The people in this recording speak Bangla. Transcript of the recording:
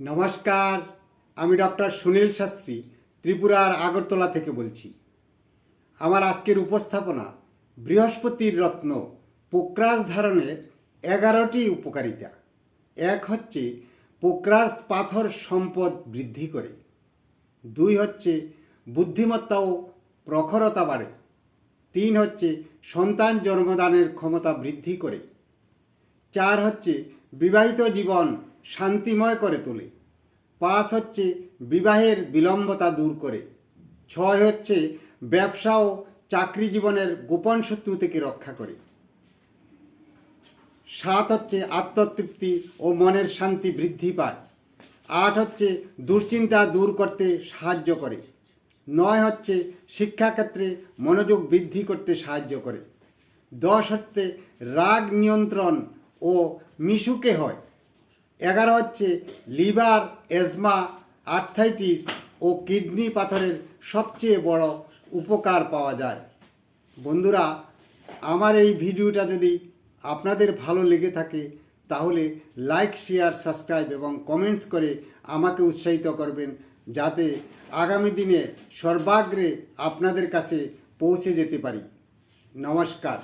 নমস্কার, আমি ডক্টর সুনীল শাস্ত্রী, ত্রিপুরার আগরতলা থেকে বলছি। আমার আজকের উপস্থাপনা বৃহস্পতির রত্ন পোক্রাস ধারণের এগারোটি উপকারিতা। এক হচ্ছে পোক্রাস পাথর সম্পদ বৃদ্ধি করে। দুই হচ্ছে বুদ্ধিমত্তা ও প্রখরতা বাড়ে। তিন হচ্ছে সন্তান জন্মদানের ক্ষমতা বৃদ্ধি করে। চার হচ্ছে বিবাহিত জীবন শান্তিময় করে তোলে। পাঁচ হচ্ছে বিবাহের বিলম্বতা দূর করে। ছয় হচ্ছে ব্যবসা ও চাকরি জীবনের গোপন শত্রু থেকে রক্ষা করে। সাত হচ্ছে আত্মতৃপ্তি ও মনের শান্তি বৃদ্ধি পায়। আট হচ্ছে দুশ্চিন্তা দূর করতে সাহায্য করে। নয় হচ্ছে শিক্ষাক্ষেত্রে মনোযোগ বৃদ্ধি করতে সাহায্য করে। দশ হচ্ছে রাগ নিয়ন্ত্রণ ও মিশুকে হয়। এগারো হচ্ছে লিভার, এজমা আর্থাইটিস ও কিডনি পাথরের সবচেয়ে বড় উপকার পাওয়া যায়। বন্ধুরা, আমার এই ভিডিওটা যদি আপনাদের ভালো লেগে থাকে, তাহলে লাইক, শেয়ার, সাবস্ক্রাইব এবং কমেন্টস করে আমাকে উৎসাহিত করবেন, যাতে আগামী দিনে সর্বাগ্রে আপনাদের কাছে পৌঁছে যেতে পারি। নমস্কার।